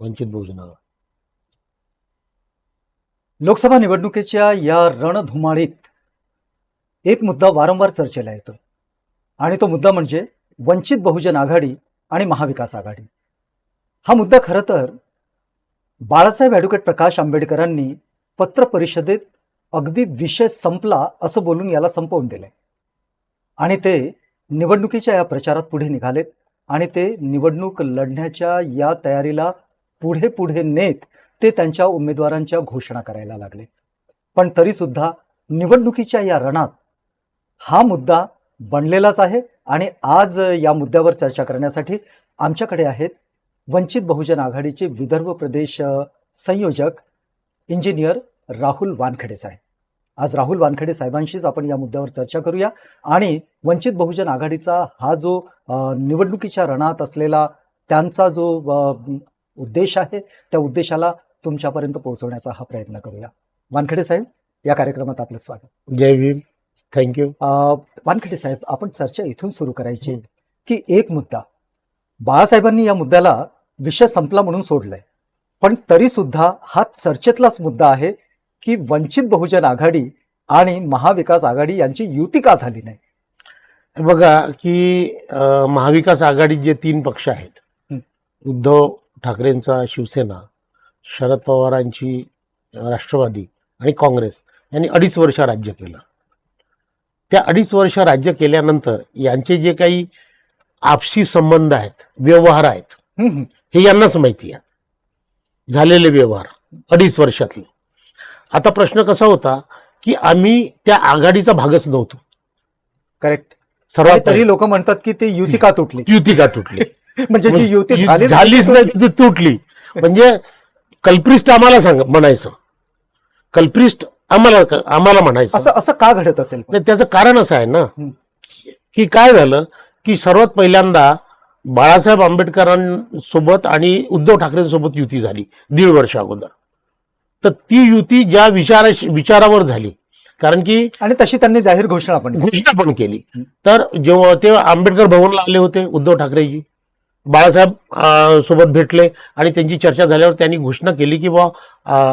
वंचित बहुजन आघाडी लोकसभा निवडणुकीच्या या रणधुमाळीत एक मुद्दा वारंवार चर्चेला येतोय. आणि तो मुद्दा म्हणजे वंचित बहुजन आघाडी आणि महाविकास आघाडी. हा मुद्दा खरं तर बाळासाहेब ॲडव्होकेट प्रकाश आंबेडकरांनी पत्र परिषदेत अगदी विषय संपला असं बोलून याला संपवून दिलंय. आणि ते निवडणुकीच्या या प्रचारात पुढे निघालेत आणि ते निवडणूक लढण्याच्या या तयारीला पुढे पुढे नेत ते त्यांच्या उमेदवारांच्या घोषणा करायला लागले. पण तरीसुद्धा निवडणुकीच्या या रणात हा मुद्दा बनलेलाच आहे आणि आज या मुद्द्यावर चर्चा करण्यासाठी आमच्याकडे आहेत वंचित बहुजन आघाडीचे विदर्भ प्रदेश संयोजक इंजिनियर राहुल वानखडे साहेब. आज राहुल वानखेडे साहेबांशीच आपण या मुद्द्यावर चर्चा करूया आणि वंचित बहुजन आघाडीचा हा जो निवडणुकीच्या रणात असलेला त्यांचा जो उद्देश आहे. त्या उद्देशाला तुमच्यापर्यंत पोहोचवण्याचा हा प्रयत्न करूया. वानखेडे साहेब या कार्यक्रमात आपलं स्वागत. जय भीम. थँक्यू वानखेडे साहेब आपण चर्चा इथून सुरू करायची की एक मुद्दा. बाळासाहेबांनी या मुद्द्याला विषय संपला म्हणून सोडलाय. पण तरी सुद्धा हा चर्चेतलाच मुद्दा आहे की वंचित बहुजन आघाडी आणि महाविकास आघाडी यांची युती का झाली नाही? बघा की महाविकास आघाडीत जे तीन पक्ष आहेत. उद्धव ठाकरेंचा शिवसेना शरद पवारांची राष्ट्रवादी आणि काँग्रेस यांनी अडीच वर्ष राज्य केलं. त्या अडीच वर्ष राज्य केल्यानंतर यांचे जे काही आपसी संबंध आहेत व्यवहार आहेत. हे यांनाच माहिती आहे. झालेले व्यवहार अडीच वर्षातले. आता प्रश्न कसा होता की आम्ही त्या आघाडीचा भागच नव्हतो. करेक्ट सर्वात तरी लोक म्हणतात की ती युती का तुटली. युती का तुटली. म्हणजे जी युती झाली झालीच नाही ती तुटली. म्हणजे कल्प्रिस्ट आम्हाला सांग म्हणायचं. कल्प्रिस्ट आम्हाला आम्हाला म्हणायचं. असं असं का घडत असेल? नाही, त्याचं कारण असं आहे ना. की काय झालं? की सर्वात पहिल्यांदा बाळासाहेब आंबेडकरांसोबत आणि उद्धव ठाकरेंसोबत युती झाली दीड वर्ष अगोदर. तर ती युती ज्या विचारा विचारावर झाली कारण की आणि तशी त्यांनी जाहीर घोषणा पण. घोषणा पण केली. तर जेव्हा ते आंबेडकर भवनला आले होते उद्धव ठाकरेजी. बाळासाहेब सोबत भेटले आणि त्यांची चर्चा झाल्यावर त्यांनी घोषणा केली की बा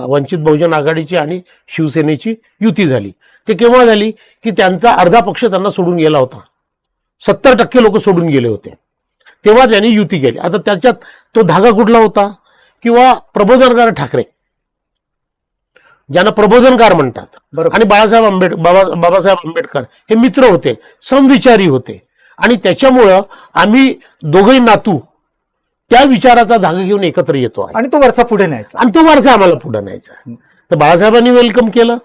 वंचित बहुजन आघाडीची आणि शिवसेनेची युती झाली. ते केव्हा झाली? की त्यांचा अर्धा पक्ष त्यांना सोडून गेला होता. सत्तर टक्के लोक सोडून गेले होते. तेव्हा त्यांनी युती केली. आता त्याच्यात तो धागा कुठला होता? किंवा प्रबोधनकार ठाकरे? ज्यांना प्रबोधनकार म्हणतात. आणि बाळासाहेब आंबेड बाबा बाबासाहेब आंबेडकर हे मित्र होते समविचारी होते. आणि त्याच्यामुळं आम्ही दोघही नातू त्या विचाराचा धागा घेऊन एकत्र येतो आहे आणि तो वरचा पुढे न्यायचा. आणि तो वारसा आम्हाला पुढे न्यायचा. तर बाळासाहेबांनी वेलकम केलं.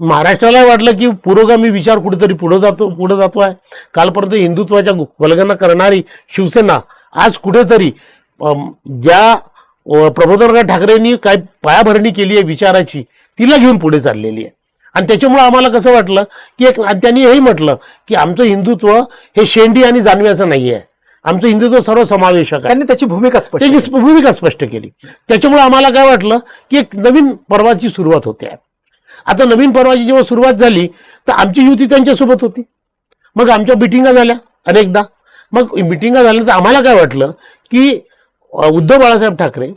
महाराष्ट्राला वाटलं की पुरोगामी विचार कुठेतरी पुढे जातो पुढे जातो आहे. कालपर्यंत हिंदुत्वाच्या वल्गना करणारी शिवसेना आज कुठेतरी ज्या अ, प्रबोधनकार ठाकरेंनी काय पायाभरणी केली आहे विचाराची तिला घेऊन पुढे चाललेली आहे. आणि त्याच्यामुळे आम्हाला कसं वाटलं की एक त्यांनी हेही म्हटलं की आमचं हिंदुत्व हे शेंडी आणि जानव्याचं नाही आहे आमचं हिंदुत्व सर्वसमावेशक आहे. त्यांनी त्याची भूमिका स्पष्ट त्याची. भूमिका स्पष्ट केली. त्याच्यामुळे आम्हाला काय वाटलं की एक नवीन पर्वाची सुरुवात होते. आहे. आता नवीन पर्वाची जेव्हा सुरुवात झाली तर आमची युती त्यांच्यासोबत होती. मग आमच्या मिटिंगा झाल्या अनेकदा. मग मिटिंगा झाल्यानंतर आम्हाला काय वाटलं की उद्धव बाळासाहेब ठाकरे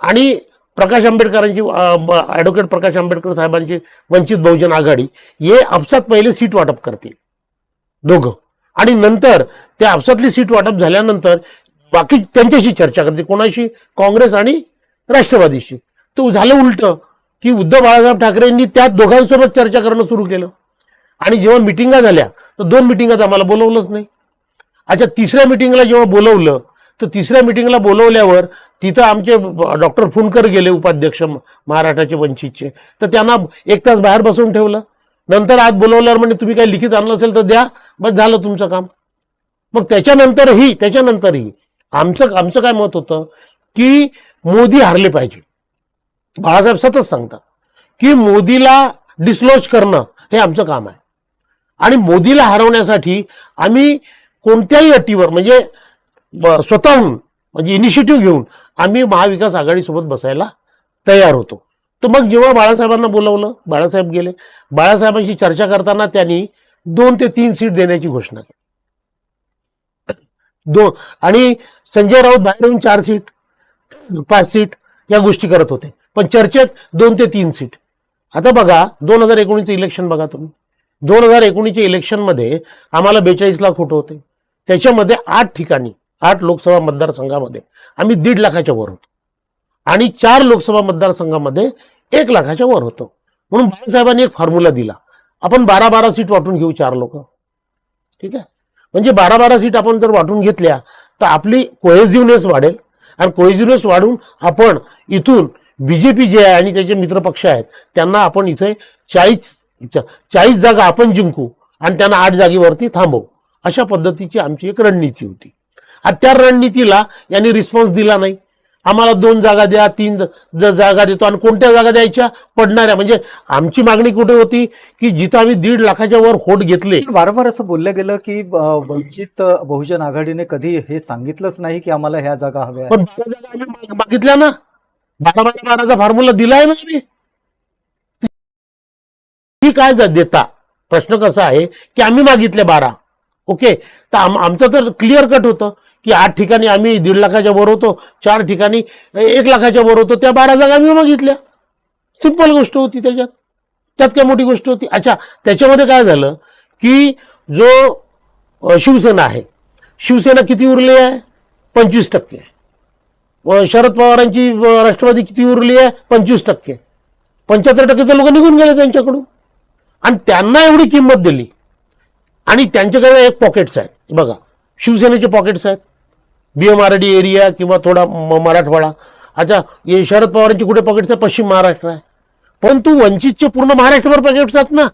आणि प्रकाश आंबेडकरांची ॲडव्होकेट प्रकाश आंबेडकर साहेबांची वंचित बहुजन आघाडी हे आपसात पहिले सीट वाटप करतील. दोघं. आणि नंतर त्या आपसातली सीट वाटप झाल्यानंतर बाकी त्यांच्याशी चर्चा करते कोणाशी? काँग्रेस आणि राष्ट्रवादीशी. तो झालं उलट की उद्धव बाळासाहेब ठाकरेंनी त्या दोघांसोबत चर्चा करणं सुरू केलं. आणि जेव्हा मिटिंगा झाल्या तर दोन मिटिंगात आम्हाला बोलवलंच नाही. अच्छा तिसऱ्या मिटिंगला जेव्हा बोलवलं तर तिसऱ्या मिटिंगला बोलवल्यावर तिथं आमचे डॉक्टर फुंडकर गेले उपाध्यक्ष महाराष्ट्राचे वंचितचे. तर त्यांना एक तास बाहेर बसवून ठेवलं. नंतर आज बोलवल्यावर म्हणजे तुम्ही काही लिखित आणलं असेल तर द्या बस झालं तुमचं काम. मग त्याच्यानंतरही त्याच्यानंतरही आमचं आमचं काय मत होतं की मोदी हारले पाहिजे. बाळासाहेब सतत सांगतात की मोदीला डिस्लोज करणं हे आमचं काम आहे. आणि मोदीला हरवण्यासाठी आम्ही कोणत्याही अटीवर म्हणजे स्वतःहून म्हणजे इनिशिएटिव्ह घेऊन आम्ही महाविकास आघाडीसोबत बसायला तयार होतो. तर मग जेव्हा बाळासाहेबांना बोलावलं बाळासाहेब गेले. बाळासाहेबांशी चर्चा करताना त्यांनी दोन ते तीन सीट देण्याची घोषणा केली. दोन आणि संजय राऊत बाहेर येऊन चार सीट पाच सीट या गोष्टी करत होते. पण चर्चेत दोन ते तीन सीट. आता बघा दोन हजार एकोणीसचं इलेक्शन बघा तुम्ही. दोन हजार एकोणीसच्या इलेक्शनमध्ये आम्हाला बेचाळीस लाख फोटो होते. त्याच्यामध्ये आठ ठिकाणी आठ लोकसभा मतदारसंघामध्ये. आम्ही दीड लाखाच्या वर होतो. आणि चार लोकसभा मतदारसंघामध्ये एक लाखाच्या वर होतो. म्हणून बाळासाहेबांनी एक फॉर्म्युला दिला. आपण बारा बारा सीट वाटून घेऊ चार लोक. ठीक आहे? म्हणजे बारा बारा सीट आपण जर वाटून घेतल्या तर आपली कोहेझिव्हनेस वाढेल. आणि कोहेझिव्हनेस वाढून आपण इथून बीजेपी जे आहे आणि त्याचे मित्रपक्ष आहेत त्यांना आपण इथे चाळीस चाळीस जागा आपण जिंकू आणि त्यांना आठ जागेवरती थांबवू. अशा पद्धतीची आमची एक रणनीती होती. त्या रणनीतीला यांनी रिस्पॉन्स दिला नाही. आम्हाला दोन जागा द्या तीन जागा देतो आणि कोणत्या जागा द्यायच्या? पडणाऱ्या. म्हणजे आमची मागणी कुठे होती की जिथं आम्ही दीड लाखाच्या वर होट घेतले. वारंवार असं बोललं गेलं की वंचित बहुजन आघाडीने कधी हे सांगितलंच नाही की आम्हाला ह्या जागा हव्या. पण बारा जागा आम्ही माग- मागितल्या ना. बारा बारा बाराचा फॉर्म्युला दिलाय ना आम्ही. ती काय जा- देता? प्रश्न कसा आहे की आम्ही मागितले बारा. ओके? तर आम- आमचं तर क्लिअर कट होतं. की आठ ठिकाणी आम्ही दीड लाखाच्या वर होतो चार ठिकाणी एक लाखाच्या वर होतो त्या बारा जागा आम्ही मागितल्या. सिंपल गोष्ट होती त्याच्यात. त्यात काय मोठी गोष्ट होती? अच्छा त्याच्यामध्ये काय झालं की जो शिवसेना आहे शिवसेना किती उरली आहे? पंचवीस टक्के. शरद पवारांची राष्ट्रवादी किती उरली आहे? पंचवीस टक्के. पंच्याहत्तर टक्के तर लोक निघून गेले त्यांच्याकडून. आणि त्यांना एवढी किंमत दिली. आणि त्यांच्याकडे एक पॉकेट्स आहेत. बघा शिवसेनेचे पॉकेट्स आहेत. B M R D area किंवा थोडा म- मराठवाडा. अच्छा हे शरद पवारांची कुठे पॉकेट्स पश्चिम महाराष्ट्र आहे. पण तू वंचितचे पूर्ण महाराष्ट्रभर पकडतात आहेत ना.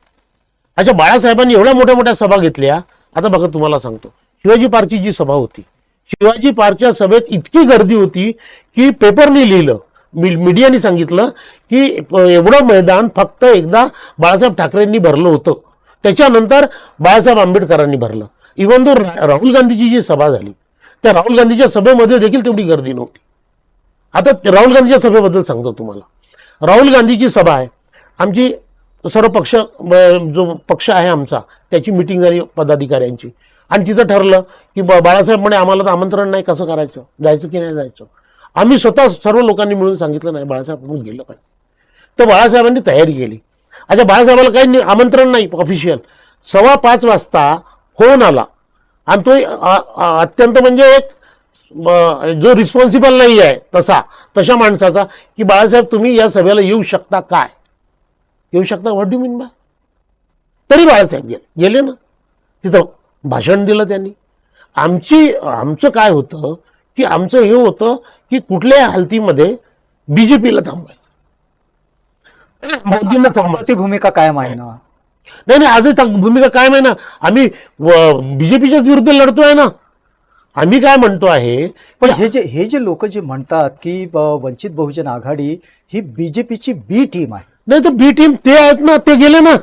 अच्छा बाळासाहेबांनी एवढ्या मोठ्या मोठ्या सभा घेतल्या. आता बघा तुम्हाला सांगतो. शिवाजी पार्कची जी सभा होती शिवाजी पार्कच्या सभेत इतकी गर्दी होती की पेपरने लिहिलं मी- मीडियाने सांगितलं की एवढं मैदान फक्त एकदा बाळासाहेब ठाकरेंनी भरलं होतं. त्याच्यानंतर बाळासाहेब आंबेडकरांनी भरलं. इवन दो राहुल गांधीची जी सभा झाली त्या राहुल गांधीच्या सभेमध्ये देखील तेवढी गर्दी नव्हती. आता राहुल गांधीच्या सभेबद्दल सांगतो तुम्हाला. राहुल गांधीची सभा आहे. आमची सर्व पक्ष जो पक्ष आहे आमचा त्याची मिटिंग झाली पदाधिकाऱ्यांची. आणि तिथं ठरलं की बाळासाहेब म्हणे आम्हाला तर आमंत्रण नाही कसं करायचं? जायचं की नाही जायचं? आम्ही स्वतः सर्व लोकांनी मिळून सांगितलं नाही बाळासाहेब म्हणून गेलं पाहिजे. तर बाळासाहेबांनी तयारी केली. अच्छा बाळासाहेबाला काही आमंत्रण नाही ऑफिशियल सव्वा पाच वाजता फोन आला. आणि तो अत्यंत म्हणजे एक जो रिस्पॉन्सिबल नाही आहे तसा तशा माणसाचा की बाळासाहेब तुम्ही या सभेला येऊ शकता काय? येऊ शकता? व्हॉट डू मीन बा तरी बाळासाहेब गेले गेले ना. तिथं भाषण दिलं त्यांनी. आमची आमचं काय होतं की आमचं हे होतं की कुठल्याही हालतीमध्ये बीजेपीला थांबवायचं मोदींना थांबवायचं भूमिका कायम आहे ना. नाही नाही आजही भूमिका काय आहे ना? आम्ही बीजेपीच्याच विरुद्ध लढतोय ना? आम्ही काय म्हणतो आहे पण हे जे हे जे लोक जे म्हणतात की वंचित बहुजन आघाडी ही बीजेपीची बी टीम आहे. नाही तर बी टीम ते आहेत ना ते गेले ना?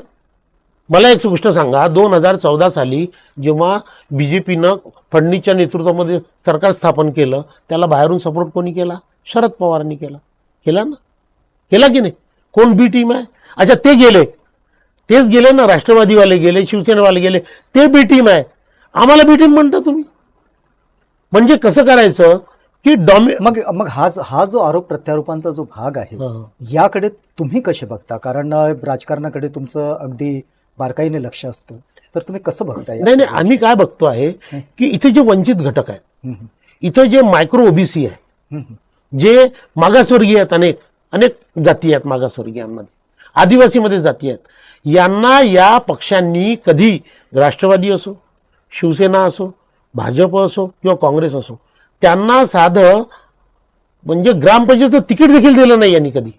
मला एक गोष्ट सांगा दोन हजार चौदा साली जेव्हा बी जे पीनं फडणीसच्या नेतृत्वामध्ये सरकार स्थापन केलं त्याला बाहेरून सपोर्ट कोणी केला? शरद पवारांनी केला. केला ना? केला की नाही? कोण बी टीम आहे? अच्छा ते गेले. तेच गेले ना राष्ट्रवादीवाले गेले शिवसेनेवाले गेले ते बी टीम आहे. आम्हाला बी टीम म्हणता तुम्ही. म्हणजे कसं करायचं की डॉमि मग मग हा हा जो आरोप प्रत्यारोपांचा जो भाग आहे. याकडे तुम्ही कसे बघता? कारण राजकारणाकडे तुमचं अगदी बारकाईने लक्ष असतं. तर तुम्ही कसं बघता या नाही नाही आम्ही काय बघतो आहे की इथे जे वंचित घटक आहेत इथं जे मायक्रो ओबीसी आहे. जे मागासवर्गीय आहेत अनेक अनेक जाती आहेत मागासवर्गीयांमध्ये आदिवासीमध्ये जाती आहेत यांना या पक्षांनी कधी राष्ट्रवादी असो शिवसेना असो भाजप असो किंवा काँग्रेस असो त्यांना साधं म्हणजे ग्रामपंचायतचं तिकीट देखील दिलं नाही यांनी कधी.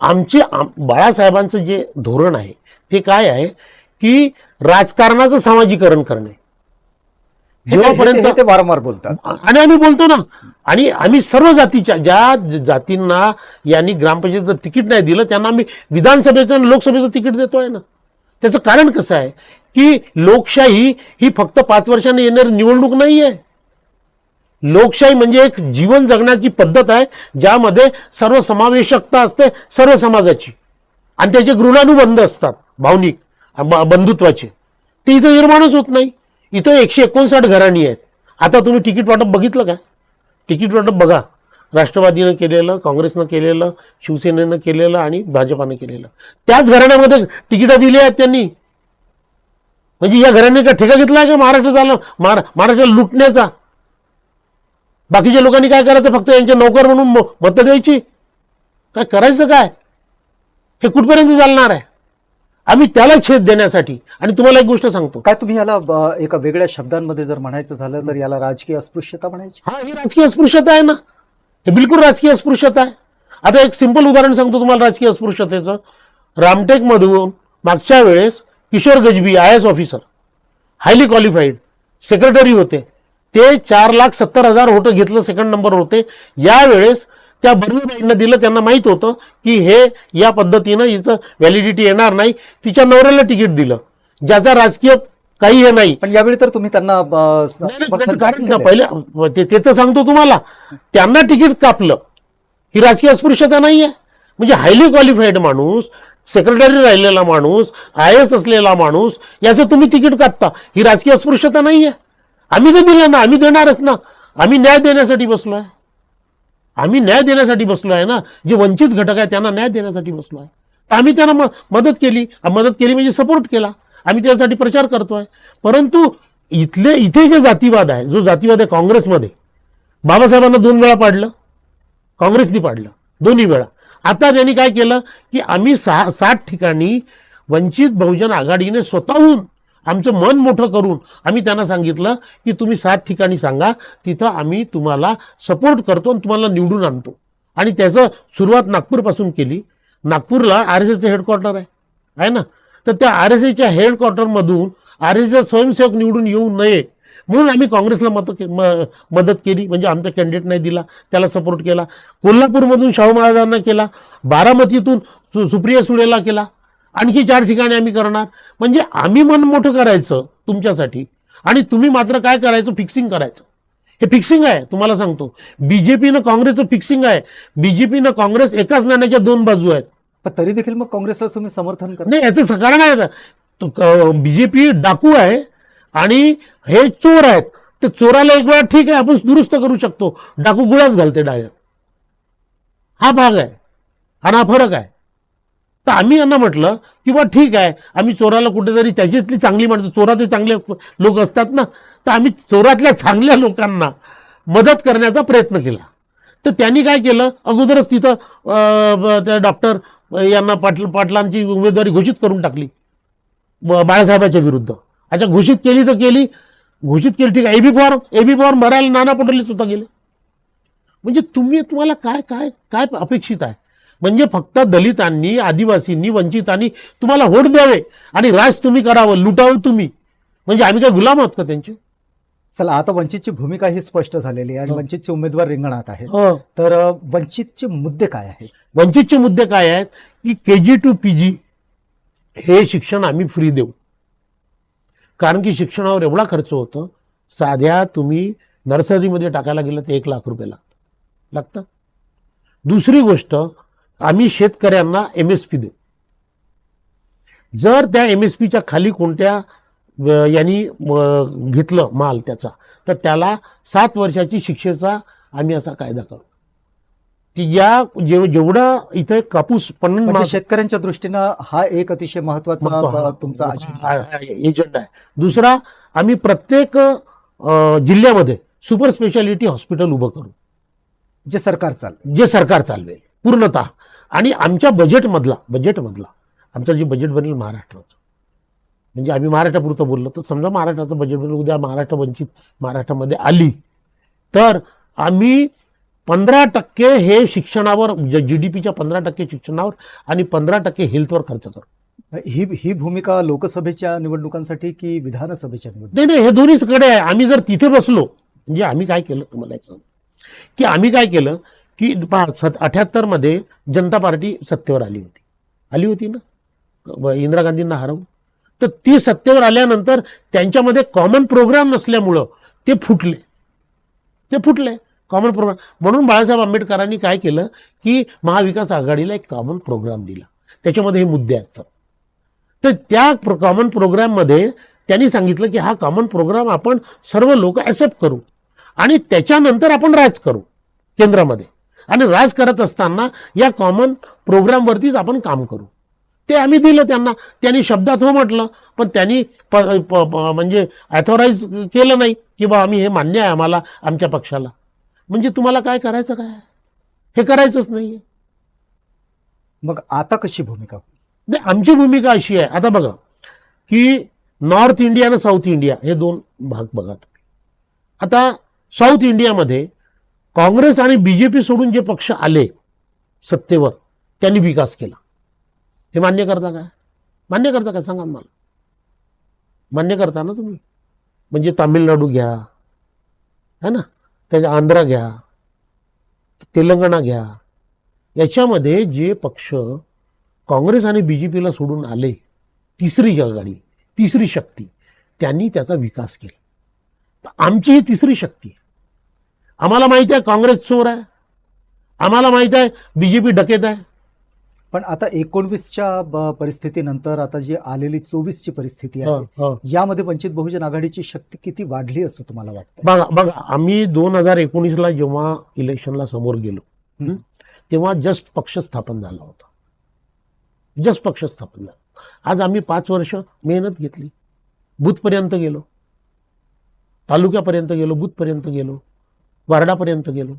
आमचे आम- बाळासाहेबांचं जे धोरण आहे ते काय आहे की राजकारणाचं सामाजीकरण करणे. जेव्हापर्यंत ते वारंवार बोलतात. आणि आम्ही बोलतो ना. आणि आम्ही सर्व जातीच्या ज्या जातींना यांनी ग्रामपंचायतचं तिकीट नाही दिलं त्यांना आम्ही विधानसभेचं आणि लोकसभेचं तिकीट देतोय ना. त्याचं कारण कसं आहे? की लोकशाही ही फक्त पाच वर्षांनी येणारी निवडणूक नाही आहे लोकशाही म्हणजे एक जीवन जगण्याची पद्धत आहे ज्यामध्ये सर्व समावेशकता असते सर्व समाजाची. आणि त्याचे गृणानुबंध असतात भावनिक बंधुत्वाचे. ते इथं निर्माणच होत नाही. इथं एकशे एकोणसाठ घराणी आहेत. आता तुम्ही तिकीट वाटप बघितलं का? तिकीट वाटप बघा. राष्ट्रवादीनं केलेलं काँग्रेसनं केलेलं शिवसेनेनं केलेलं आणि भाजपानं केलेलं. त्याच घराण्यामध्ये तिकीटं दिली आहेत त्यांनी. म्हणजे या घराने का ठेका घेतला आहे का महाराष्ट्रात आलं महारा महाराष्ट्राला लुटण्याचा? बाकीच्या लोकांनी काय करायचं? फक्त यांचे नोकर म्हणून मतं द्यायची? काय करायचं काय? हे कुठपर्यंत चालणार आहे? आम्ही त्याला छेद देण्यासाठी. आणि तुम्हाला एक गोष्ट सांगतो. काय तुम्ही याला एका वेगळ्या शब्दांमध्ये जर म्हणायचं झालं तर याला राजकीय अस्पृश्यता म्हणायची? हा ही राजकीय अस्पृश्यता आहे ना. हे बिलकुल राजकीय अस्पृश्यता आहे. आता एक सिंपल उदाहरण सांगतो तुम्हाला राजकीय अस्पृश्यतेचं. रामटेकमधून मागच्या वेळेस Kishore Gajbi I S officer highly qualified secretary होते. ते चार लाख सत्तर हजार होतं घेतलं सेकंड नंबरवर होते. यावेळेस त्या बर्वीबाईंना दिलं त्यांना माहीत होतं की हे या पद्धतीनं हिचं व्हॅलिडिटी येणार नाही. तिच्या नवऱ्याला तिकीट दिलं. ज्याचा राजकीय काही हे नाही. पण यावेळी तर तुम्ही त्यांना. पहिले ते ते तर सांगतो तुम्हाला. त्यांना तिकीट कापलं. ही राजकीय अस्पृश्यता नाही आहे म्हणजे हायली क्वालिफाईड माणूस सेक्रेटरी राहिलेला माणूस आय एस असलेला माणूस याचं तुम्ही तिकीट कापता. ही राजकीय अस्पृश्यता नाही आहे आम्ही तर दिलं ना आम्ही देणारच ना. आम्ही न्याय देण्यासाठी बसलो आहे आम्ही न्याय देण्यासाठी बसलो आहे ना. जे वंचित घटक आहे त्यांना न्याय देण्यासाठी बसलो आहे. तर आम्ही त्यांना म- मदत केली. मदत केली म्हणजे सपोर्ट केला. आम्ही त्यासाठी प्रचार करतो आहे परंतु इथले इथे जे जातीवाद आहे जो जातीवाद आहे काँग्रेसमध्ये बाबासाहेबांना दोन वेळा पाडलं. काँग्रेसनी पाडलं. दोन्ही वेळा. आता त्यांनी काय केलं की आम्ही सहा सात ठिकाणी वंचित बहुजन आघाडीने स्वतःहून आमचं मन मोठं करून आम्ही त्यांना सांगितलं की तुम्ही सात ठिकाणी सांगा तिथं आम्ही तुम्हाला सपोर्ट करतो आणि तुम्हाला निवडून आणतो. आणि त्याचं सुरुवात नागपूरपासून केली. नागपूरला आर एस एसचं हेडक्वार्टर आहे. आहे ना? तर त्या आर एस एच्या हेडक्वार्टरमधून आर एस एस स्वयंसेवक निवडून येऊ नये म्हणून आम्ही काँग्रेसला मत म- मदत केली. म्हणजे आमचा कॅन्डिडेट नाही दिला. त्याला सपोर्ट केला. कोल्हापूरमधून शाहू महाराजांना केला. बारामतीतून सु सुप्रिया सुळेला केला. आणखी चार ठिकाणी आम्ही करणार. म्हणजे आम्ही मन मोठं करायचं तुमच्यासाठी. आणि तुम्ही मात्र काय करायचं? फिक्सिंग करायचं. हे फिक्सिंग आहे तुम्हाला सांगतो. बीजेपीनं काँग्रेसचं फिक्सिंग आहे. बीजेपीनं काँग्रेस एकाच नाण्याच्या दोन बाजू आहेत. पण तरी देखील मग काँग्रेसला तुम्ही समर्थन करा नाही याचं कारण आहे बीजेपी डाकू आहे आणि हे चोर आहेत. ते चोराला एक वेळा ठीक आहे आपण दुरुस्त करू शकतो. डाकू गुळाच घालते डायरेक्ट हा भाग आहे. आणि हा फरक आहे. तर आम्ही यांना म्हटलं की बा ठीक आहे आम्ही चोराला कुठेतरी त्याच्यातली चांगली माणसं चोरातले चांगले लोक असतात ना तर आम्ही चोरातल्या चांगल्या लोकांना मदत करण्याचा प्रयत्न केला. तर त्यांनी काय केलं? अगोदरच तिथं त्या डॉक्टर यांना पाटल पाटलांची उमेदवारी घोषित करून टाकली. बाळासाहेबाच्या विरुद्ध. अच्छा घोषित केली तर केली. घोषित केली ठीक आहे. एबी फॉर्म एबी फॉर्म भरायला नाना पटोले सुद्धा गेले. म्हणजे तुम्ही तुम्हाला काय काय काय अपेक्षित आहे? म्हणजे फक्त दलितांनी आदिवासींनी वंचितांनी तुम्हाला होट द्यावे आणि राज तुम्ही करावं लुटावं तुम्ही. म्हणजे आम्ही काय गुलाम आहोत का त्यांचे? चला आता वंचितची भूमिका ही स्पष्ट झालेली आहे आणि हो. वंचितचे उमेदवार रिंगणात आहेत. हो. तर वंचितचे मुद्दे काय आहेत? वंचितचे मुद्दे काय आहेत की के जी टू पी जी हे शिक्षण आम्ही फ्री देऊ. कारण की शिक्षणावर एवढा खर्च होतो साध्या तुम्ही नर्सरीमध्ये टाकायला गेलं तर एक लाख रुपये लागतात. लागतं दुसरी गोष्ट आम्ही शेतकऱ्यांना एम एस पी देऊ. जर त्या एम एस पीच्या खाली कोणत्या यांनी घेतलं माल त्याचा तर त्याला सात वर्षाची शिक्षेचा आम्ही असा कायदा करू. की या जेव जेवढा इथे कापूस पणन म्हणजे शेतकऱ्यांच्या दृष्टीनं हा एक अतिशय महत्त्वाचा तुमचा. एजंडा आहे. दुसरा आम्ही प्रत्येक जिल्ह्यामध्ये सुपर स्पेशालिटी हॉस्पिटल उभं करू. जे सरकार चाल जे सरकार चालवेल. पूर्णतः. आणि आमच्या बजेटमधला बजेटमधला आमचं जे बजेट बनेल महाराष्ट्राचं. म्हणजे आम्ही महाराष्ट्रापुरतं बोललो तर समजा महाराष्ट्राचं बजेट बनेल उद्या महाराष्ट्र वंचित महाराष्ट्रामध्ये आली तर आम्ही पंधरा टक्के हे शिक्षणावर जी डी पीच्या पंधरा टक्के शिक्षणावर आणि पंधरा टक्के हेल्थवर खर्च करू. ही ही भूमिका लोकसभेच्या निवडणुकांसाठी की विधानसभेच्या निवडणूक नाही नाही हे दोन्हीकडे आहे. आम्ही जर तिथे बसलो म्हणजे आम्ही काय केलं तुम्हाला एक सांग की आम्ही काय केलं? की पहा सत अठ्याहत्तरमध्ये जनता पार्टी सत्तेवर आली होती. आली होती ना? इंदिरा गांधींना हरवून. तर ती सत्तेवर आल्यानंतर त्यांच्यामध्ये कॉमन प्रोग्राम नसल्यामुळं ते फुटले. ते फुटले कॉमन प्रोग्राम म्हणून बाळासाहेब आंबेडकरांनी काय केलं की महाविकास आघाडीला एक कॉमन प्रोग्राम दिला. त्याच्यामध्ये हे मुद्दे आहेत तर त्या प्र कॉमन प्रोग्राममध्ये त्यांनी सांगितलं की हा कॉमन प्रोग्राम आपण सर्व लोक ॲक्सेप्ट करू. आणि त्याच्यानंतर आपण राज करू केंद्रामध्ये. आणि राज करत असताना या कॉमन प्रोग्रामवरतीच आपण काम करू. ते आम्ही दिलं त्यांना. त्यांनी शब्दात हो म्हटलं पण त्यांनी प, म्हणजे ॲथॉराईज केलं नाही की बा आम्ही हे मान्य आहे आम्हाला आमच्या पक्षाला. म्हणजे तुम्हाला काय करायचं काय? हे करायचंच नाही मग आता कशी भूमिका नाही आमची भूमिका अशी आहे. आता बघा की नॉर्थ इंडिया आणि साऊथ इंडिया हे दोन भाग बघा आता साऊथ इंडियामध्ये काँग्रेस आणि बी जे पी सोडून जे पक्ष आले सत्तेवर त्यांनी विकास केला. हे मान्य करता काय? मान्य करता काय? सांगा मला मान्य करता ना तुम्ही? म्हणजे तामिळनाडू घ्या है ना? त्याच्या आंध्रा घ्या तेलंगणा घ्या. याच्यामध्ये जे पक्ष काँग्रेस आणि बी जे पीला सोडून आले तिसरी आघाडी तिसरी शक्ती त्यांनी त्याचा विकास केला. तर आमची ही तिसरी शक्ती आहे. आम्हाला माहिती आहे काँग्रेस चोर आहे. आम्हाला माहिती आहे बी जे पी डकेत आहे. पण आता एकोणवीसच्या परिस्थितीनंतर आता जी आलेली चोवीसची परिस्थिती आहे हं, हं. यामध्ये वंचित बहुजन आघाडीची शक्ती किती वाढली असं तुम्हाला वाटतं बघा बघा आम्ही दोन हजार एकोणीसला जेव्हा इलेक्शनला समोर गेलो. तेव्हा जस्ट पक्ष स्थापन झाला होता. जस्ट पक्ष स्थापन झाला. आज आम्ही पाच वर्ष मेहनत घेतली. बूथपर्यंत गेलो. तालुक्यापर्यंत गेलो बूथपर्यंत गेलो. वार्डापर्यंत गेलो.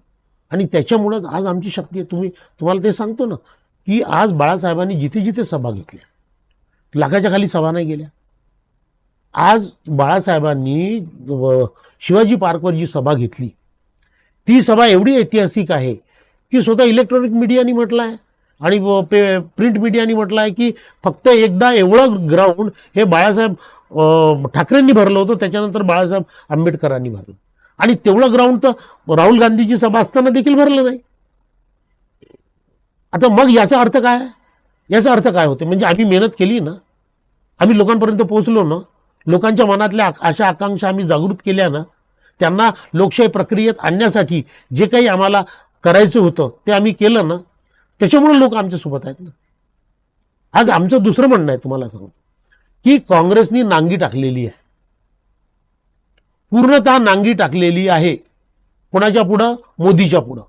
आणि त्याच्यामुळंच आज आमची शक्ती आहे. तुम्ही तुम्हाला ते सांगतो ना की आज बाळासाहेबांनी जिथे जिथे सभा घेतल्या लाखाच्या खाली सभा नाही गेल्या. आज बाळासाहेबांनी शिवाजी पार्कवर जी सभा घेतली ती सभा एवढी ऐतिहासिक आहे की स्वतः इलेक्ट्रॉनिक मीडियानी म्हटलं आहे आणि पे प्रिंट मीडियानी म्हटलं आहे की फक्त एकदा एवढं ग्राउंड हे बाळासाहेब ठाकरेंनी भरलं होतं त्याच्यानंतर बाळासाहेब आंबेडकरांनी भरलं. आणि तेवढं ग्राउंड तर राहुल गांधीची सभा असताना देखील भरलं नाही. आता मग याचा अर्थ काय? याचा अर्थ काय होते? म्हणजे आम्ही मेहनत केली ना आम्ही लोकांपर्यंत पोहोचलो ना लोकांच्या मनातल्या अशा आकांक्षा आम्ही जागृत केल्या ना त्यांना लोकशाही प्रक्रियेत आणण्यासाठी जे काही आम्हाला करायचं होतं ते आम्ही केलं ना त्याच्यामुळे लोक आमच्यासोबत आहेत ना. आज आमचं दुसरं म्हणणं आहे तुम्हाला सांगतो की काँग्रेसनी नांगी टाकलेली आहे. पूर्णतः नांगी टाकलेली आहे. कोणाच्या पुढं? मोदीच्या पुढं.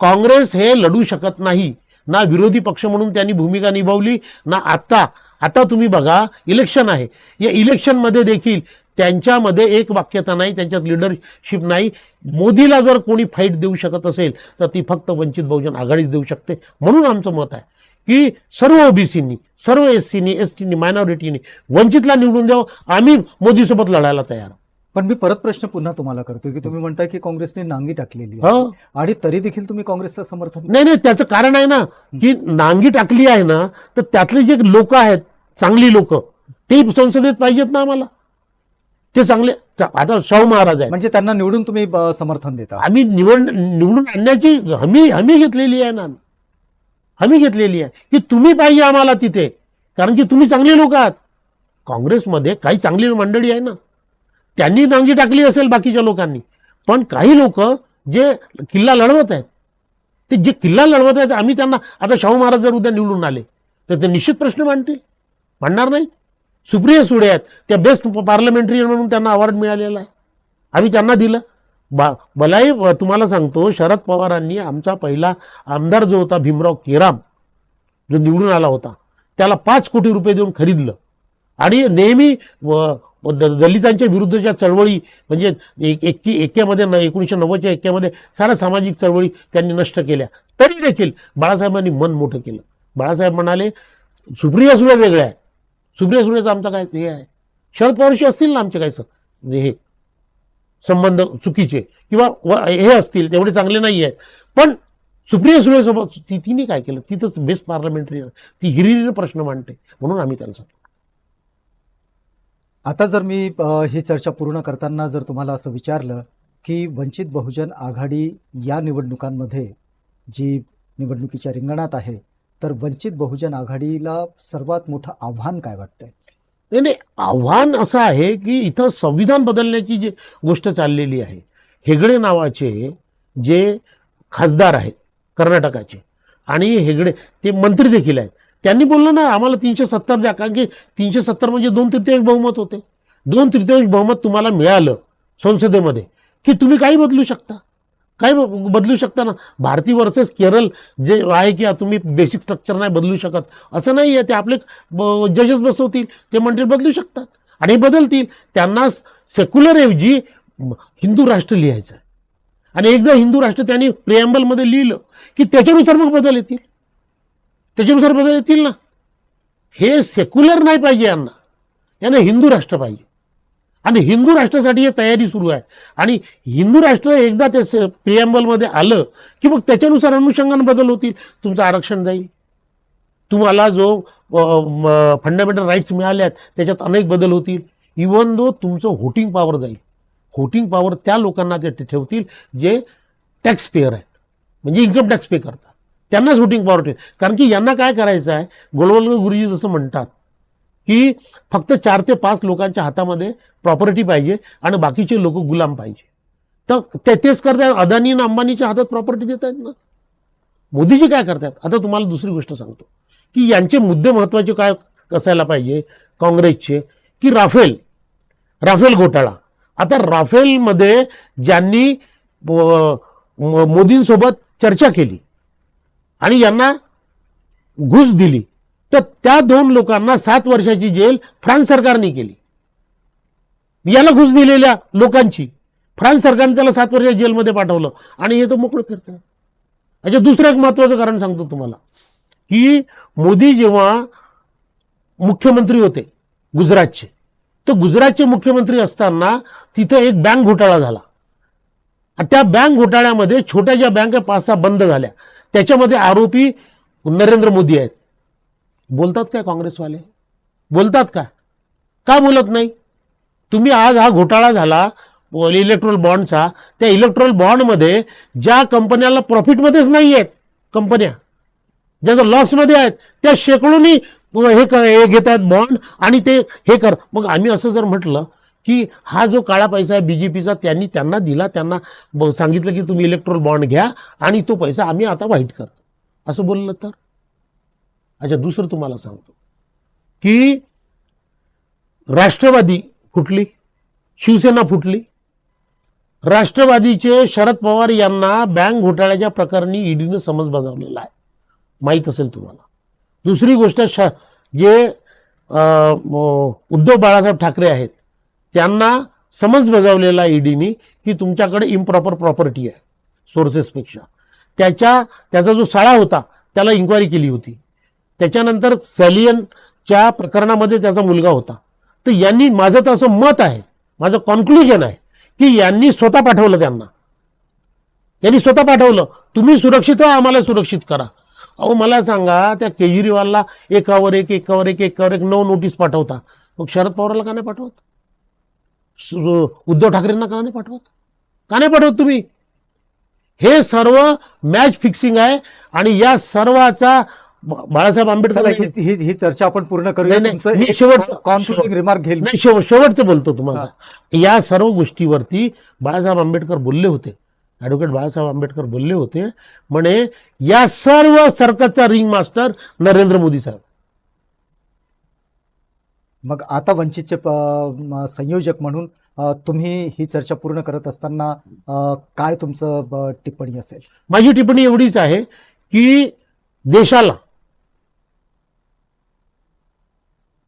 काँग्रेस हे लढू शकत नाही. ना विरोधी पक्ष म्हणून त्यांनी भूमिका निभावली ना आता. आता तुम्ही बघा इलेक्शन आहे. या इलेक्शनमध्ये देखील त्यांच्यामध्ये एक वाक्यता नाही त्यांच्यात लिडरशिप नाही. मोदीला जर कोणी फाईट देऊ शकत असेल तर ती फक्त वंचित बहुजन आघाडीच देऊ शकते. म्हणून आमचं मत आहे की सर्व ओबीसींनी सर्व एस सीनी एस टीनी मायनॉरिटीनी वंचितला निवडून द्यावं. आम्ही मोदीसोबत लढायला तयार आहोत. पण मी परत प्रश्न पुन्हा तुम्हाला करतोय की तुम्ही म्हणताय की काँग्रेसने नांगी टाकलेली आहे. हो. आणि तरी देखील तुम्ही काँग्रेसला समर्थन नाही नाही त्याचं कारण आहे ना की नांगी टाकली आहे ना तर त्यातले जे लोक आहेत चांगली लोक ते संसदेत पाहिजेत ना आम्हाला. ते चांगले आता शाहू महाराज आहेत. म्हणजे त्यांना निवडून तुम्ही समर्थन देता. आम्ही निवड निवडून आणण्याची हमी हमी घेतलेली आहे ना हमी घेतलेली आहे की तुम्ही पाहिजे आम्हाला तिथे कारण की तुम्ही चांगली लोक आहात. काँग्रेसमध्ये काही चांगली मंडळी आहे ना. त्यांनी नांगी टाकली असेल बाकीच्या लोकांनी. पण काही लोक जे किल्ला लढवत आहेत ते जे किल्ला लढवत आहेत आम्ही त्यांना आता शाहू महाराज जर उद्या निवडून आले तर ते निश्चित प्रश्न मांडतील. मांडणार नाहीत. सुप्रिया सुळे आहेत त्या बेस्ट पार्लमेंटरियन म्हणून त्यांना अवॉर्ड मिळालेला आहे. आम्ही त्यांना दिलं. बा भलाई तुम्हाला सांगतो शरद पवारांनी आमचा पहिला आमदार जो होता भीमराव केराम जो निवडून आला होता त्याला पाच कोटी रुपये देऊन खरीदलं. आणि नेहमी दलितांच्या विरुद्धच्या चळवळी म्हणजे एक एक्की एक्क्यामध्ये न एकोणीसशे नव्वदच्या एक्क्यामध्ये साऱ्या सामाजिक चळवळी त्यांनी नष्ट केल्या. तरी देखील बाळासाहेबांनी मन मोठं केलं. बाळासाहेब म्हणाले सुप्रिया सुळे वेगळ्या आहे सुप्रिया सुळेचं आमचं काय हे आहे? शरद पवारशी असतील ना आमचे काय सर हे संबंध चुकीचे किंवा व- हे असतील तेवढे चांगले नाही आहेत. पण सुप्रिया सुळेसोबत ती तिने काय केलं? तिथंच बेस्ट पार्लमेंटरी ती हिरिरीनं प्रश्न मांडते म्हणून आम्ही त्यांना सांगतो. आता जर मी ही चर्चा पूर्ण करताना जर तुम्हाला असं विचारलं की वंचित बहुजन आघाडी या निवडणुकांमध्ये जी निवडणुकीच्या रिंगणात आहे तर वंचित बहुजन आघाडीला सर्वात मोठं आव्हान काय वाटतंय? नाही नाही आव्हान असं आहे की इथं संविधान बदलण्याची जी गोष्ट चाललेली आहे हेगडे नावाचे जे खासदार आहेत कर्नाटकाचे आणि हेगडे ते मंत्री देखील आहेत. त्यांनी बोललं ना आम्हाला तीनशे सत्तर द्या कारण की तीनशे सत्तर म्हणजे दोन तृतीयांश बहुमत होते. दोन तृतीयांश बहुमत तुम्हाला मिळालं संसदेमध्ये की तुम्ही काही बदलू शकता. काय बदलू शकता ना. भारती वर्सेस केरळ जे आहे की तुम्ही बेसिक स्ट्रक्चर नाही बदलू शकत. असं नाही आहे ते आपले जजेस बसवतील ते मंडळी बदलू शकतात. आणि हे बदलतील त्यांना सेक्युलर ऐवजी हिंदू राष्ट्र लिहायचं आणि एकदा हिंदू राष्ट्र त्यांनी प्रिॲम्बलमध्ये लिहिलं की त्याच्यानुसार मग बदल येतील. त्याच्यानुसार बदल येतील ना? हे सेक्युलर नाही पाहिजे यांना. यांना हिंदू राष्ट्र पाहिजे. आणि हिंदू राष्ट्रासाठी हे तयारी सुरू आहे. आणि हिंदू राष्ट्र एकदा त्या प्रिॲम्बलमध्ये आलं की मग त्याच्यानुसार अनुषंगाने बदल होतील. तुमचं आरक्षण जाईल. तुम्हाला जो फंडामेंटल राईट्स मिळाले आहेत त्याच्यात अनेक बदल होतील. इवन दो तुमचं व्होटिंग पॉवर जाईल. व्होटिंग पॉवर त्या लोकांना ते ठेवतील जे टॅक्स पेअर आहेत. म्हणजे इन्कम टॅक्स पे करतात. त्यांना शूटिंग पॉवर ठेव कारण की यांना काय करायचं आहे? गोलवलकर गुरुजी जसं म्हणतात की फक्त चार ते पाच लोकांच्या हातामध्ये प्रॉपर्टी पाहिजे आणि बाकीचे लोक गुलाम पाहिजे. तर ते तेच करतात. अदानी आणि अंबानीच्या हातात प्रॉपर्टी देत आहेत ना? मोदीजी काय करतात? आता तुम्हाला दुसरी गोष्ट सांगतो. की यांचे मुद्दे महत्त्वाचे काय असायला पाहिजे? काँग्रेसचे. की राफेल. राफेल घोटाळा. आता राफेलमध्ये ज्यांनी मोदींसोबत चर्चा केली. आणि यांना घुस दिली. तर त्या दोन लोकांना सात वर्षाची जेल फ्रान्स सरकारने केली. याला घुस दिलेल्या लोकांची. फ्रान्स सरकारने त्याला सात वर्ष जेलमध्ये पाठवलं. आणि हे तर मोकळं फिरत अच्छा दुसरं एक महत्त्वाचं कारण सांगतो तुम्हाला. की मोदी जेव्हा मुख्यमंत्री होते गुजरातचे. तर गुजरातचे मुख्यमंत्री असताना तिथं एक बँक घोटाळा झाला. त्या बँक घोटाळ्यामध्ये छोट्या ज्या बँका पाच सहा बंद झाल्या. त्याच्यामध्ये आरोपी नरेंद्र मोदी आहेत. बोलतात काय काँग्रेसवाले? बोलतात का? का बोलत नाही? तुम्ही आज हा घोटाळा झाला इलेक्ट्रॉल बॉन्डचा त्या इलेक्ट्रॉल बॉन्डमध्ये ज्या कंपन्याला प्रॉफिटमध्येच नाही आहेत कंपन्या ज्या लॉसमध्ये आहेत त्या शेकडोनी हे क हे घेत आहेत बॉन्ड आणि ते हे कर. मग आम्ही असं जर म्हटलं की हा जो काळा पैसा आहे बी जे पीचा त्यांनी त्यांना दिला त्यांना ब- सांगितलं की तुम्ही इलेक्ट्रॉल बॉन्ड घ्या आणि तो पैसा आम्ही आता व्हाईट करतो. असं बोललं तर? अच्छा दुसरं तुम्हाला सांगतो. की राष्ट्रवादी फुटली शिवसेना फुटली. राष्ट्रवादीचे शरद पवार यांना बँक घोटाळ्याच्या प्रकरणी ईडीनं समज बजावलेला आहे. माहीत असेल तुम्हाला. दुसरी गोष्ट श जे उद्धव बाळासाहेब ठाकरे आहेत त्यांना समज बजावलेला ईडीनी की तुमच्याकडे इम्प्रॉपर प्रॉपर्टी आहे सोर्सेसपेक्षा त्याच्या त्याचा जो साळा होता त्याला इन्क्वायरी केली होती. त्याच्यानंतर सॅलियनच्या प्रकरणामध्ये त्याचा मुलगा होता. तर यांनी माझं तर असं मत आहे माझं कॉन्क्लुजन आहे की यांनी स्वतः पाठवलं त्यांना. यांनी स्वतः पाठवलं. तुम्ही सुरक्षित व्हा आम्हाला सुरक्षित करा. अहो मला सांगा त्या केजरीवालला एकावर एक एकावर एक एकावर एक नऊ नोटीस पाठवता. मग शरद पवारला का नाही पाठवत? उद्धव ठाकरेंना का नाही पाठवत? का नाही पाठवत तुम्ही? हे सर्व मॅच फिक्सिंग आहे आणि या सर्वाचा बाळासाहेब आंबेडकर ही चर्चा आपण पूर्ण करूया. रिमार्क घेईल. नाही शेवटचं बोलतो तुम्हाला. या सर्व गोष्टीवरती बाळासाहेब आंबेडकर बोलले होते. ॲडव्होकेट बाळासाहेब आंबेडकर बोलले होते. म्हणे या सर्व सर्कसचा रिंग मास्टर नरेंद्र मोदी साहेब. मग आता वंचितचे संयोजक म्हणून तुम्ही ही चर्चा पूर्ण करत असताना काय तुमचं टिप्पणी असेल? माझी टिप्पणी एवढीच आहे की देशाला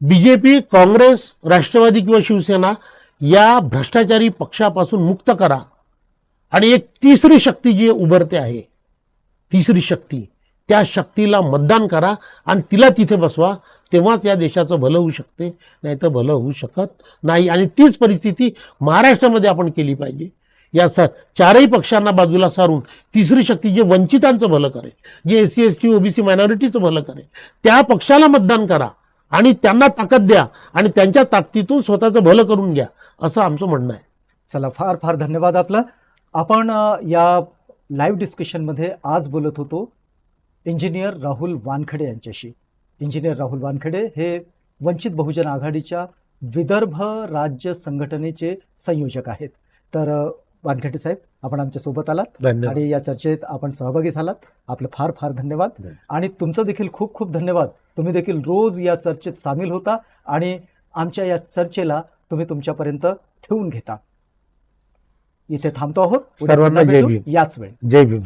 बीजेपी काँग्रेस राष्ट्रवादी किंवा शिवसेना या भ्रष्टाचारी पक्षापासून मुक्त करा. आणि एक तिसरी शक्ती जी उभरते आहे तिसरी शक्ती त्या शक्तीला मतदान करा आणि तिला तिथे बसवा तेव्हाच या देशाचं भलं होऊ शकते नाही तर भलं होऊ शकत नाही. आणि तीच परिस्थिती महाराष्ट्रामध्ये आपण केली पाहिजे. या सर चारही पक्षांना बाजूला सारून तिसरी शक्ती जे वंचितांचं भलं करेल जे S C S T OBC मायनॉरिटीचं भलं करेल त्या पक्षाला मतदान करा आणि त्यांना ताकद द्या आणि त्यांच्या ताकदीतून स्वतःचं भलं करून घ्या असं आमचं म्हणणं आहे. चला फार फार धन्यवाद आपला. आपण या लाईव्ह डिस्कशनमध्ये आज बोलत होतो. इंजिनियर राहुल वानखडे यांच्याशी. इंजिनियर राहुल वानखडे हे वंचित बहुजन आघाडीच्या विदर्भ राज्य संघटनेचे संयोजक आहेत. तर वानखडे साहेब आपण आमच्यासोबत आलात धन्यवाद. आणि या चर्चेत आपण सहभागी झालात. आपलं फार फार धन्यवाद. आणि तुमचं देखील खूप खूप धन्यवाद. तुम्ही देखील रोज या चर्चेत सामील होता आणि आमच्या या चर्चेला तुम्ही तुमच्यापर्यंत ठेवून घेता. इथे थांबतो आहोत. याच वेळी. जय भीम